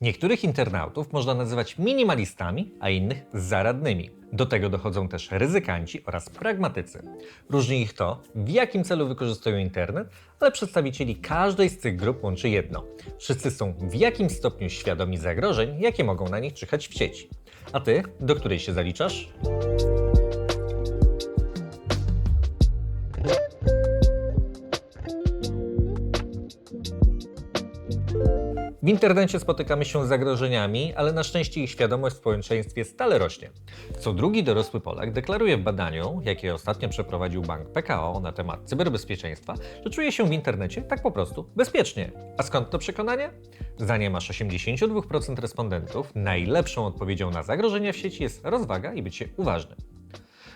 Niektórych internautów można nazywać minimalistami, a innych zaradnymi. Do tego dochodzą też ryzykanci oraz pragmatycy. Różni ich to, w jakim celu wykorzystują internet, ale przedstawicieli każdej z tych grup łączy jedno. Wszyscy są w jakimś stopniu świadomi zagrożeń, jakie mogą na nich czyhać w sieci. A ty, do której się zaliczasz? W internecie spotykamy się z zagrożeniami, ale na szczęście ich świadomość w społeczeństwie stale rośnie. Co drugi dorosły Polak deklaruje w badaniu, jakie ostatnio przeprowadził bank PKO na temat cyberbezpieczeństwa, że czuje się w internecie tak po prostu bezpiecznie. A skąd to przekonanie? Zdaniem aż 82% respondentów najlepszą odpowiedzią na zagrożenia w sieci jest rozwaga i bycie uważnym.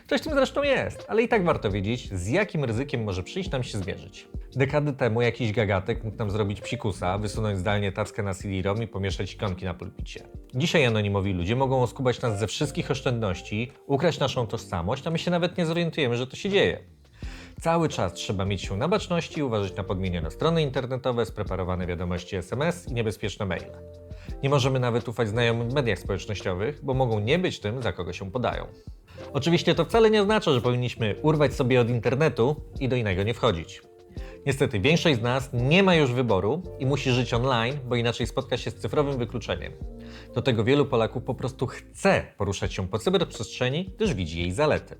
Coś tym zresztą jest, ale i tak warto wiedzieć, z jakim ryzykiem może przyjść nam się zmierzyć. Dekady temu jakiś gagatek mógł nam zrobić psikusa, wysunąć zdalnie tackę na CD-ROM i pomieszać ikonki na pulpicie. Dzisiaj anonimowi ludzie mogą oskubać nas ze wszystkich oszczędności, ukraść naszą tożsamość, a my się nawet nie zorientujemy, że to się dzieje. Cały czas trzeba mieć się na baczności uważać na podmienione strony internetowe, spreparowane wiadomości SMS i niebezpieczne maile. Nie możemy nawet ufać znajomym w mediach społecznościowych, bo mogą nie być tym, za kogo się podają. Oczywiście to wcale nie oznacza, że powinniśmy urwać sobie od internetu i do innego nie wchodzić. Niestety większość z nas nie ma już wyboru i musi żyć online, bo inaczej spotka się z cyfrowym wykluczeniem. Do tego wielu Polaków po prostu chce poruszać się po cyberprzestrzeni, gdyż widzi jej zalety.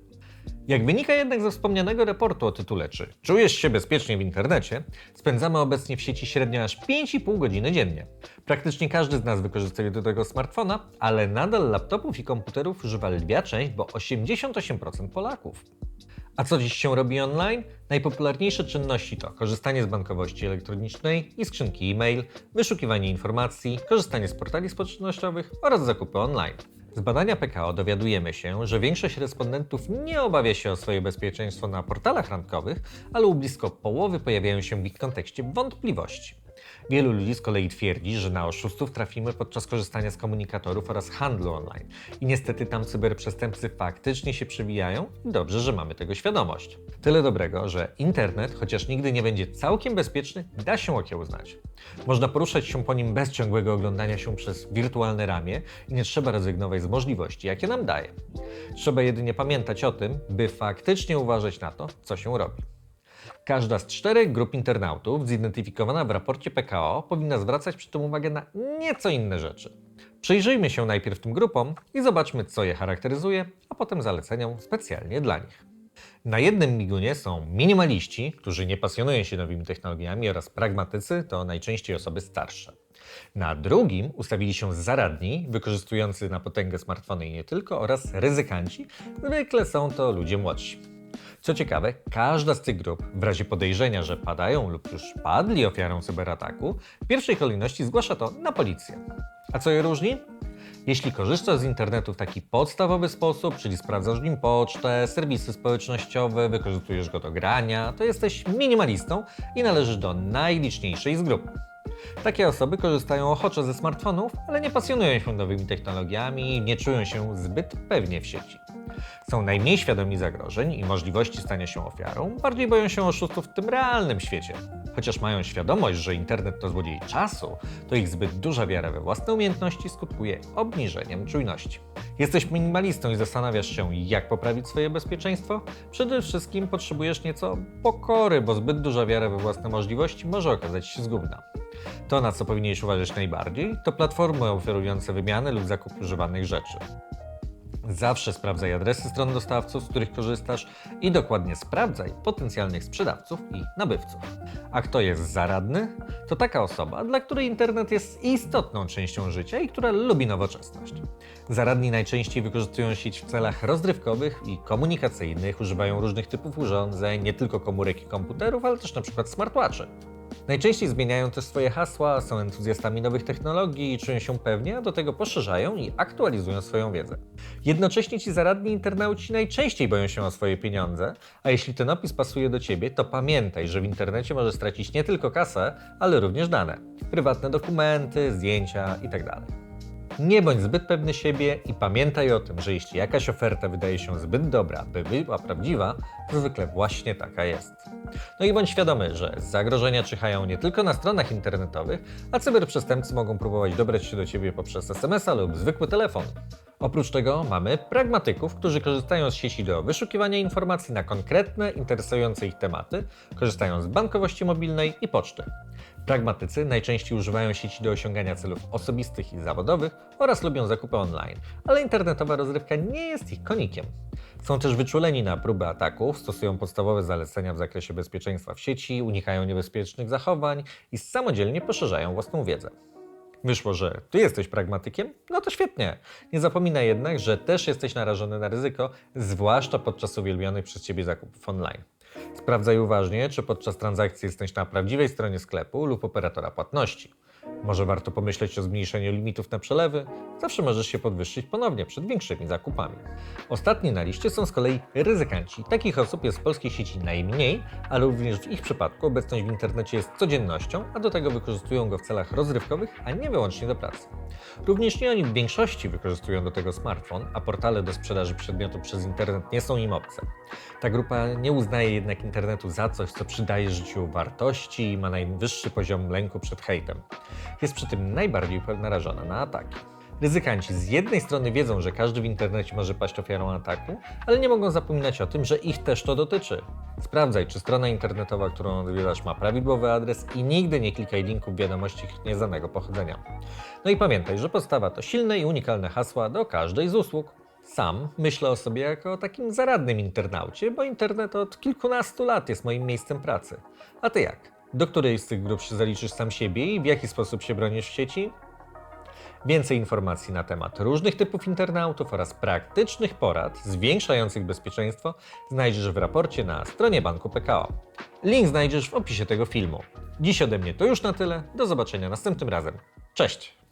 Jak wynika jednak ze wspomnianego raportu o tytule Czy czujesz się bezpiecznie w internecie, spędzamy obecnie w sieci średnio aż 5,5 godziny dziennie. Praktycznie każdy z nas wykorzystuje do tego smartfona, ale nadal laptopów i komputerów używa lwia część, bo 88% Polaków. A co dziś się robi online? Najpopularniejsze czynności to korzystanie z bankowości elektronicznej i skrzynki e-mail, wyszukiwanie informacji, korzystanie z portali społecznościowych oraz zakupy online. Z badania PKO dowiadujemy się, że większość respondentów nie obawia się o swoje bezpieczeństwo na portalach randkowych, ale u blisko połowy pojawiają się w ich kontekście wątpliwości. Wielu ludzi z kolei twierdzi, że na oszustów trafimy podczas korzystania z komunikatorów oraz handlu online. I niestety tam cyberprzestępcy faktycznie się przewijają i dobrze, że mamy tego świadomość. Tyle dobrego, że internet, chociaż nigdy nie będzie całkiem bezpieczny, da się okiełznać. Można poruszać się po nim bez ciągłego oglądania się przez wirtualne ramię i nie trzeba rezygnować z możliwości, jakie nam daje. Trzeba jedynie pamiętać o tym, by faktycznie uważać na to, co się robi. Każda z czterech grup internautów zidentyfikowana w raporcie PKO powinna zwracać przy tym uwagę na nieco inne rzeczy. Przyjrzyjmy się najpierw tym grupom i zobaczmy, co je charakteryzuje, a potem zaleceniom specjalnie dla nich. Na jednym migunie są minimaliści, którzy nie pasjonują się nowymi technologiami oraz pragmatycy, to najczęściej osoby starsze. Na drugim ustawili się zaradni, wykorzystujący na potęgę smartfony i nie tylko, oraz ryzykanci, zwykle są to ludzie młodsi. Co ciekawe, każda z tych grup, w razie podejrzenia, że padają lub już padli ofiarą cyberataku, w pierwszej kolejności zgłasza to na policję. A co je różni? Jeśli korzystasz z internetu w taki podstawowy sposób, czyli sprawdzasz w nim pocztę, serwisy społecznościowe, wykorzystujesz go do grania, to jesteś minimalistą i należysz do najliczniejszej z grup. Takie osoby korzystają ochoczo ze smartfonów, ale nie pasjonują się nowymi technologiami i nie czują się zbyt pewnie w sieci. Są najmniej świadomi zagrożeń i możliwości stania się ofiarą, bardziej boją się oszustów w tym realnym świecie. Chociaż mają świadomość, że internet to złodziej czasu, to ich zbyt duża wiara we własne umiejętności skutkuje obniżeniem czujności. Jesteś minimalistą i zastanawiasz się, jak poprawić swoje bezpieczeństwo? Przede wszystkim potrzebujesz nieco pokory, bo zbyt duża wiara we własne możliwości może okazać się zgubna. To, na co powinieneś uważać najbardziej, to platformy oferujące wymianę lub zakup używanych rzeczy. Zawsze sprawdzaj adresy stron dostawców, z których korzystasz i dokładnie sprawdzaj potencjalnych sprzedawców i nabywców. A kto jest zaradny? To taka osoba, dla której internet jest istotną częścią życia i która lubi nowoczesność. Zaradni najczęściej wykorzystują sieć w celach rozrywkowych i komunikacyjnych, używają różnych typów urządzeń, nie tylko komórek i komputerów, ale też np. smartwatchy. Najczęściej zmieniają też swoje hasła, są entuzjastami nowych technologii i czują się pewnie, a do tego poszerzają i aktualizują swoją wiedzę. Jednocześnie ci zaradni internauci najczęściej boją się o swoje pieniądze, a jeśli ten opis pasuje do ciebie, to pamiętaj, że w internecie możesz stracić nie tylko kasę, ale również dane, prywatne dokumenty, zdjęcia itd. Nie bądź zbyt pewny siebie i pamiętaj o tym, że jeśli jakaś oferta wydaje się zbyt dobra, by była prawdziwa, to zwykle właśnie taka jest. No i bądź świadomy, że zagrożenia czyhają nie tylko na stronach internetowych, a cyberprzestępcy mogą próbować dobrać się do Ciebie poprzez SMS-a lub zwykły telefon. Oprócz tego mamy pragmatyków, którzy korzystają z sieci do wyszukiwania informacji na konkretne, interesujące ich tematy, korzystają z bankowości mobilnej i poczty. Pragmatycy najczęściej używają sieci do osiągania celów osobistych i zawodowych oraz lubią zakupy online, ale internetowa rozrywka nie jest ich konikiem. Są też wyczuleni na próby ataków, stosują podstawowe zalecenia w zakresie bezpieczeństwa w sieci, unikają niebezpiecznych zachowań i samodzielnie poszerzają własną wiedzę. Wyszło, że ty jesteś pragmatykiem? No to świetnie. Nie zapominaj jednak, że też jesteś narażony na ryzyko, zwłaszcza podczas uwielbianych przez ciebie zakupów online. Sprawdzaj uważnie, czy podczas transakcji jesteś na prawdziwej stronie sklepu lub operatora płatności. Może warto pomyśleć o zmniejszeniu limitów na przelewy? Zawsze możesz się podwyższyć ponownie przed większymi zakupami. Ostatni na liście są z kolei ryzykanci. Takich osób jest w polskiej sieci najmniej, ale również w ich przypadku obecność w internecie jest codziennością, a do tego wykorzystują go w celach rozrywkowych, a nie wyłącznie do pracy. Również nie oni w większości wykorzystują do tego smartfon, a portale do sprzedaży przedmiotów przez internet nie są im obce. Ta grupa nie uznaje jednak internetu za coś, co przydaje życiu wartości i ma najwyższy poziom lęku przed hejtem. Jest przy tym najbardziej narażona na ataki. Ryzykanci z jednej strony wiedzą, że każdy w internecie może paść ofiarą ataku, ale nie mogą zapominać o tym, że ich też to dotyczy. Sprawdzaj, czy strona internetowa, którą odwiedzasz, ma prawidłowy adres i nigdy nie klikaj linków wiadomości nieznanego pochodzenia. No i pamiętaj, że podstawa to silne i unikalne hasła do każdej z usług. Sam myślę o sobie jako o takim zaradnym internaucie, bo internet od kilkunastu lat jest moim miejscem pracy. A ty jak? Do której z tych grup zaliczysz sam siebie i w jaki sposób się bronisz w sieci? Więcej informacji na temat różnych typów internautów oraz praktycznych porad zwiększających bezpieczeństwo znajdziesz w raporcie na stronie Banku PKO. Link znajdziesz w opisie tego filmu. Dziś ode mnie to już na tyle. Do zobaczenia następnym razem. Cześć!